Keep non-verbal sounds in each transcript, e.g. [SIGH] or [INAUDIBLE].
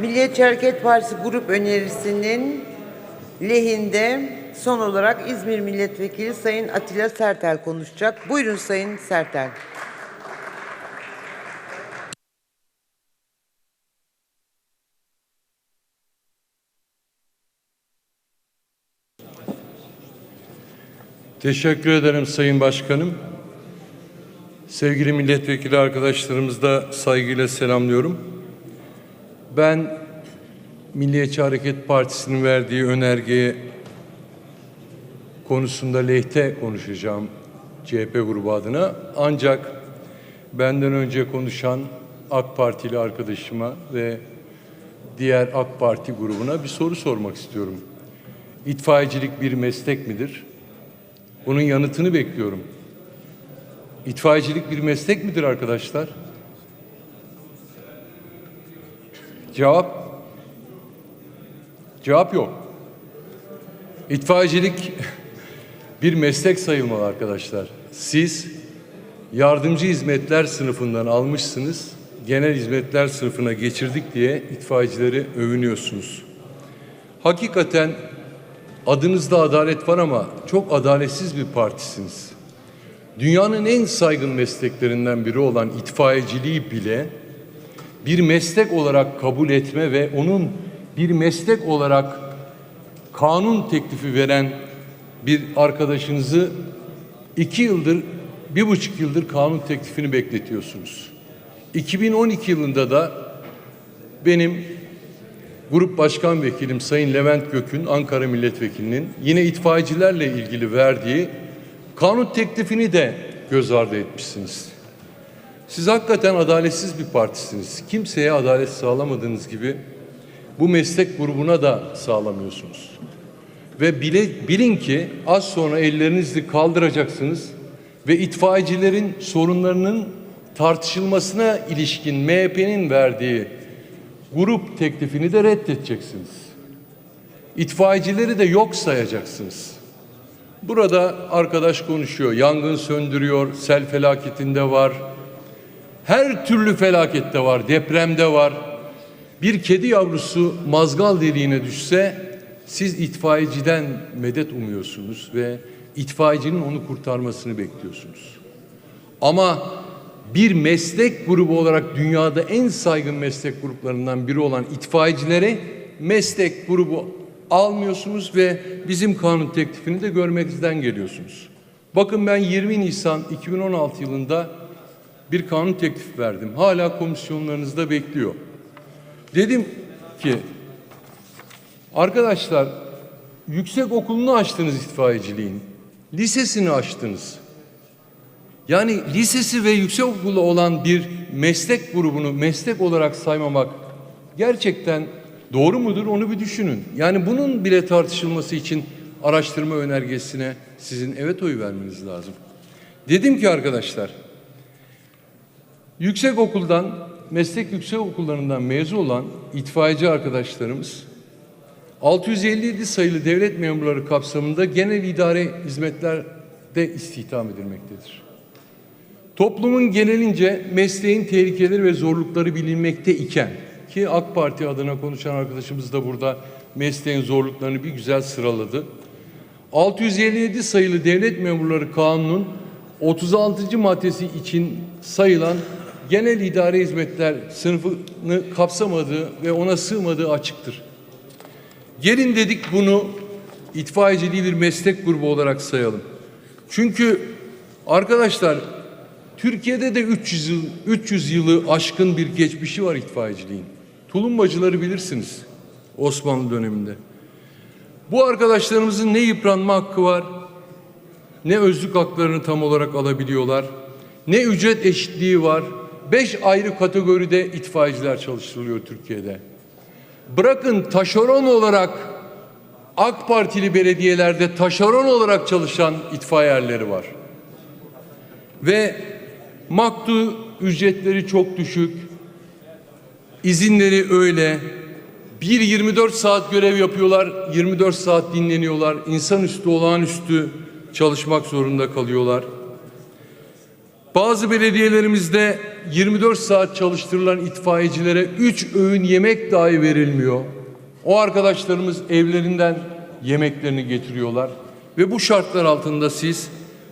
Milliyetçi Hareket Partisi grup önerisinin lehinde son olarak İzmir Milletvekili Sayın Atilla Sertel konuşacak. Buyurun Sayın Sertel. Teşekkür ederim Sayın Başkanım. Sevgili milletvekili arkadaşlarımızı da saygıyla selamlıyorum. Ben Milliyetçi Hareket Partisi'nin verdiği önergeye konusunda lehte konuşacağım CHP grubu adına. Ancak benden önce konuşan AK Partili arkadaşıma ve diğer AK Parti grubuna bir soru sormak istiyorum. İtfaiyecilik bir meslek midir? Bunun yanıtını bekliyorum. İtfaiyecilik bir meslek midir arkadaşlar? Cevap Cevap yok. İtfaiyecilik [LAUGHS] bir meslek sayılmalı arkadaşlar. Siz yardımcı hizmetler sınıfından almışsınız, genel hizmetler sınıfına geçirdik diye itfaiyecileri övünüyorsunuz. Hakikaten adınızda adalet var ama çok adaletsiz bir partisiniz. Dünyanın en saygın mesleklerinden biri olan itfaiyeciliği bile bir meslek olarak kabul etme ve onun bir meslek olarak kanun teklifi veren bir arkadaşınızı iki yıldır, bir buçuk yıldır kanun teklifini bekletiyorsunuz. 2012 yılında da benim Grup Başkan Vekilim Sayın Levent Gök'ün Ankara Milletvekilinin yine itfaiyecilerle ilgili verdiği kanun teklifini de göz ardı etmişsiniz. Siz hakikaten adaletsiz bir partisiniz. Kimseye adalet sağlamadığınız gibi bu meslek grubuna da sağlamıyorsunuz. Ve bile, bilin ki az sonra ellerinizi kaldıracaksınız ve itfaiyecilerin sorunlarının tartışılmasına ilişkin MHP'nin verdiği grup teklifini de reddedeceksiniz. İtfaiyecileri de yok sayacaksınız. Burada arkadaş konuşuyor, yangın söndürüyor, sel felaketinde var. Her türlü felakette var, depremde var. Bir kedi yavrusu mazgal deliğine düşse siz itfaiyeciden medet umuyorsunuz ve itfaiyecinin onu kurtarmasını bekliyorsunuz. Ama bir meslek grubu olarak dünyada en saygın meslek gruplarından biri olan itfaiyecilere meslek grubu almıyorsunuz ve bizim kanun teklifini de görmekten geliyorsunuz. Bakın ben 20 Nisan 2016 yılında bir kanun teklifi verdim. Hala komisyonlarınızda bekliyor. Dedim ki arkadaşlar yüksek okulunu açtınız itfaiyeciliğin. Lisesini açtınız. Yani lisesi ve yüksek okulu olan bir meslek grubunu meslek olarak saymamak gerçekten doğru mudur onu bir düşünün. Yani bunun bile tartışılması için araştırma önergesine sizin evet oy vermeniz lazım. Dedim ki arkadaşlar yüksek okuldan meslek yüksek okullarından mezun olan itfaiyeci arkadaşlarımız 657 sayılı devlet memurları kapsamında genel idare hizmetlerde istihdam edilmektedir. Toplumun genelince mesleğin tehlikeleri ve zorlukları bilinmekte iken ki AK Parti adına konuşan arkadaşımız da burada mesleğin zorluklarını bir güzel sıraladı. 657 sayılı devlet memurları kanunun 36. maddesi için sayılan genel idare hizmetler sınıfını kapsamadığı ve ona sığmadığı açıktır. Gelin dedik bunu itfaiyeciliği bir meslek grubu olarak sayalım. Çünkü arkadaşlar Türkiye'de de 300 yıl 300 yılı aşkın bir geçmişi var itfaiyeciliğin. Tulumbacıları bilirsiniz Osmanlı döneminde. Bu arkadaşlarımızın ne yıpranma hakkı var, ne özlük haklarını tam olarak alabiliyorlar, ne ücret eşitliği var. Beş ayrı kategoride itfaiyeciler çalıştırılıyor Türkiye'de. Bırakın taşeron olarak AK Partili belediyelerde taşeron olarak çalışan itfaiye erleri var. Ve maktu ücretleri çok düşük. İzinleri öyle. Bir 24 saat görev yapıyorlar, 24 saat dinleniyorlar. İnsanüstü, olağanüstü çalışmak zorunda kalıyorlar. Bazı belediyelerimizde 24 saat çalıştırılan itfaiyecilere 3 öğün yemek dahi verilmiyor. O arkadaşlarımız evlerinden yemeklerini getiriyorlar ve bu şartlar altında siz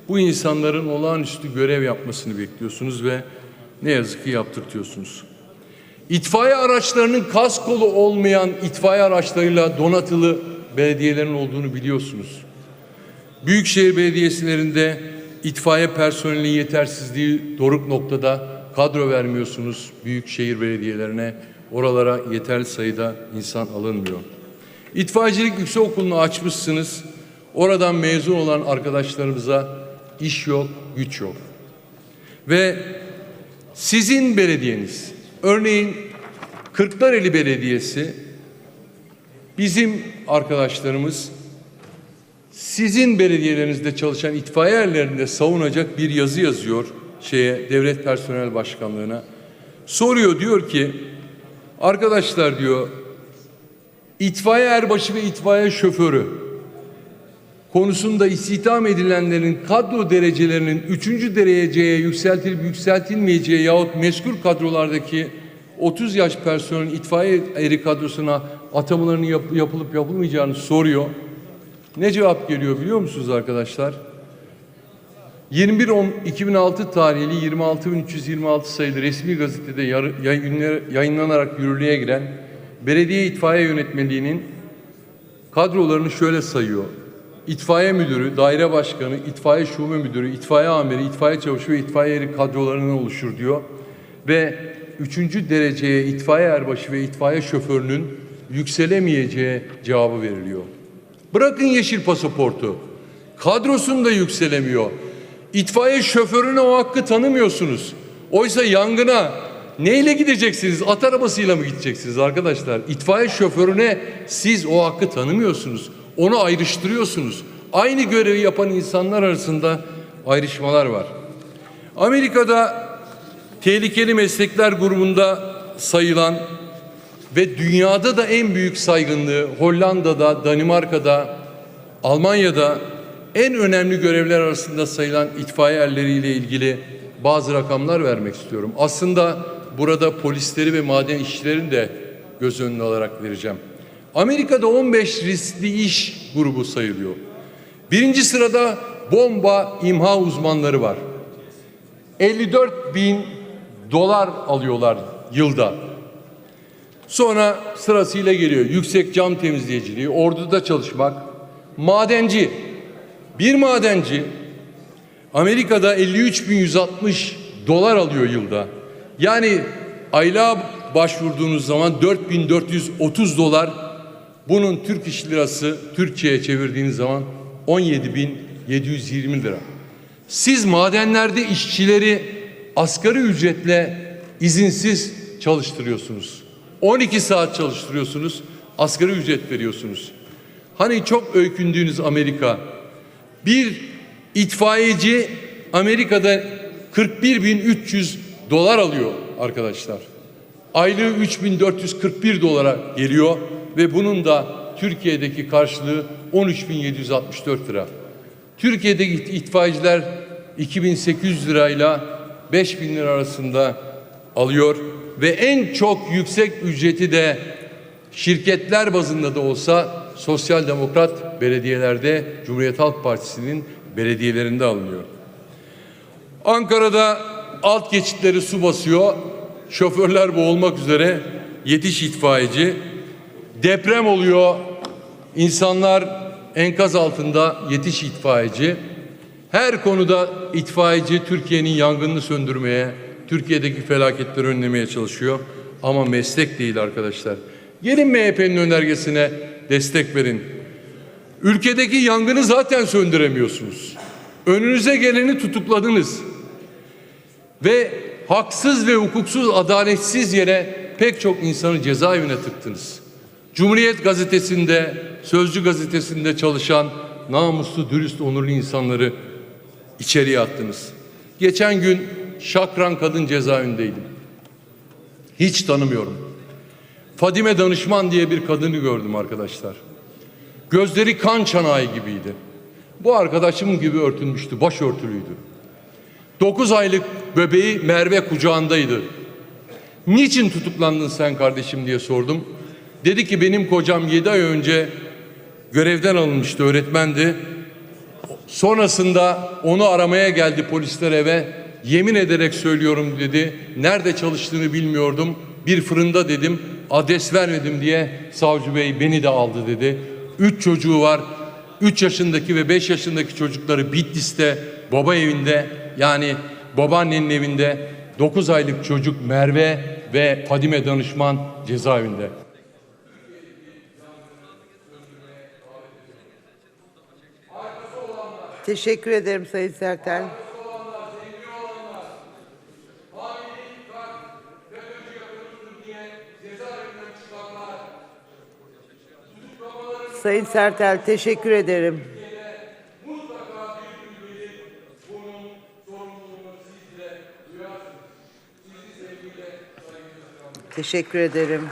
bu insanların olağanüstü görev yapmasını bekliyorsunuz ve ne yazık ki yaptırtıyorsunuz. İtfaiye araçlarının kaskolu olmayan itfaiye araçlarıyla donatılı belediyelerin olduğunu biliyorsunuz. Büyükşehir belediyelerinde itfaiye personelinin yetersizliği doruk noktada kadro vermiyorsunuz büyükşehir belediyelerine. Oralara yeterli sayıda insan alınmıyor. İtfaiyecilik yüksek okulunu açmışsınız. Oradan mezun olan arkadaşlarımıza iş yok, güç yok. Ve sizin belediyeniz, örneğin Kırklareli Belediyesi, bizim arkadaşlarımız sizin belediyelerinizde çalışan itfaiye erlerinde savunacak bir yazı yazıyor şeye devlet personel başkanlığına. Soruyor diyor ki arkadaşlar diyor itfaiye erbaşı ve itfaiye şoförü konusunda istihdam edilenlerin kadro derecelerinin üçüncü dereceye yükseltilip yükseltilmeyeceği yahut meskul kadrolardaki 30 yaş personelin itfaiye eri kadrosuna atamalarının yap- yapılıp yapılmayacağını soruyor. Ne cevap geliyor biliyor musunuz arkadaşlar? 21-10-2006 tarihli 26326 sayılı resmi gazetede yayınlanarak yürürlüğe giren belediye itfaiye yönetmeliğinin kadrolarını şöyle sayıyor. İtfaiye müdürü, daire başkanı, itfaiye şube müdürü, itfaiye amiri, itfaiye çavuşu ve itfaiye eri kadrolarından oluşur diyor. Ve üçüncü dereceye itfaiye erbaşı ve itfaiye şoförünün yükselemeyeceği cevabı veriliyor. Bırakın yeşil pasaportu. Kadrosunda yükselemiyor. İtfaiye şoförüne o hakkı tanımıyorsunuz. Oysa yangına neyle gideceksiniz? At arabasıyla mı gideceksiniz arkadaşlar? İtfaiye şoförüne siz o hakkı tanımıyorsunuz. Onu ayrıştırıyorsunuz. Aynı görevi yapan insanlar arasında ayrışmalar var. Amerika'da tehlikeli meslekler grubunda sayılan ve dünyada da en büyük saygınlığı Hollanda'da, Danimarka'da, Almanya'da en önemli görevler arasında sayılan itfaiye erleriyle ilgili bazı rakamlar vermek istiyorum. Aslında burada polisleri ve maden işçilerini de göz önüne alarak vereceğim. Amerika'da 15 riskli iş grubu sayılıyor. Birinci sırada bomba imha uzmanları var. 54 bin dolar alıyorlar yılda. Sonra sırasıyla geliyor yüksek cam temizleyiciliği, orduda çalışmak, madenci. Bir madenci Amerika'da 53.160 dolar alıyor yılda. Yani aylığa başvurduğunuz zaman 4430 dolar bunun Türk iş lirası Türkiye'ye çevirdiğiniz zaman 17.720 lira. Siz madenlerde işçileri asgari ücretle izinsiz çalıştırıyorsunuz. 12 saat çalıştırıyorsunuz, asgari ücret veriyorsunuz. Hani çok öykündüğünüz Amerika, bir itfaiyeci Amerika'da 41.300 dolar alıyor arkadaşlar. Aylığı 3441 dolara geliyor ve bunun da Türkiye'deki karşılığı 13.764 lira. Türkiye'deki itfaiyeciler 2800 lirayla 5000 lira arasında alıyor ve en çok yüksek ücreti de şirketler bazında da olsa sosyal demokrat belediyelerde Cumhuriyet Halk Partisi'nin belediyelerinde alınıyor. Ankara'da alt geçitleri su basıyor. Şoförler boğulmak üzere yetiş itfaiyeci. Deprem oluyor. İnsanlar enkaz altında yetiş itfaiyeci. Her konuda itfaiyeci Türkiye'nin yangınını söndürmeye, Türkiye'deki felaketleri önlemeye çalışıyor. Ama meslek değil arkadaşlar. Gelin MHP'nin önergesine destek verin. Ülkedeki yangını zaten söndüremiyorsunuz. Önünüze geleni tutukladınız. Ve haksız ve hukuksuz, adaletsiz yere pek çok insanı cezaevine tıktınız. Cumhuriyet gazetesinde, Sözcü gazetesinde çalışan namuslu, dürüst, onurlu insanları içeriye attınız. Geçen gün Şakran kadın cezaevindeydim. Hiç tanımıyorum. Fadime Danışman diye bir kadını gördüm arkadaşlar. Gözleri kan çanağı gibiydi. Bu arkadaşım gibi örtülmüştü, başörtülüydü. 9 aylık bebeği Merve kucağındaydı. Niçin tutuklandın sen kardeşim diye sordum. Dedi ki benim kocam 7 ay önce görevden alınmıştı, öğretmendi. Sonrasında onu aramaya geldi polisler eve. Yemin ederek söylüyorum dedi. Nerede çalıştığını bilmiyordum. Bir fırında dedim. Adres vermedim diye savcı bey beni de aldı dedi. Üç çocuğu var. Üç yaşındaki ve beş yaşındaki çocukları Bitlis'te baba evinde yani babaannenin evinde 9 aylık çocuk Merve ve Fadime danışman cezaevinde. Teşekkür ederim Sayın Sertel. Sayın Sertel teşekkür ederim. Teşekkür ederim.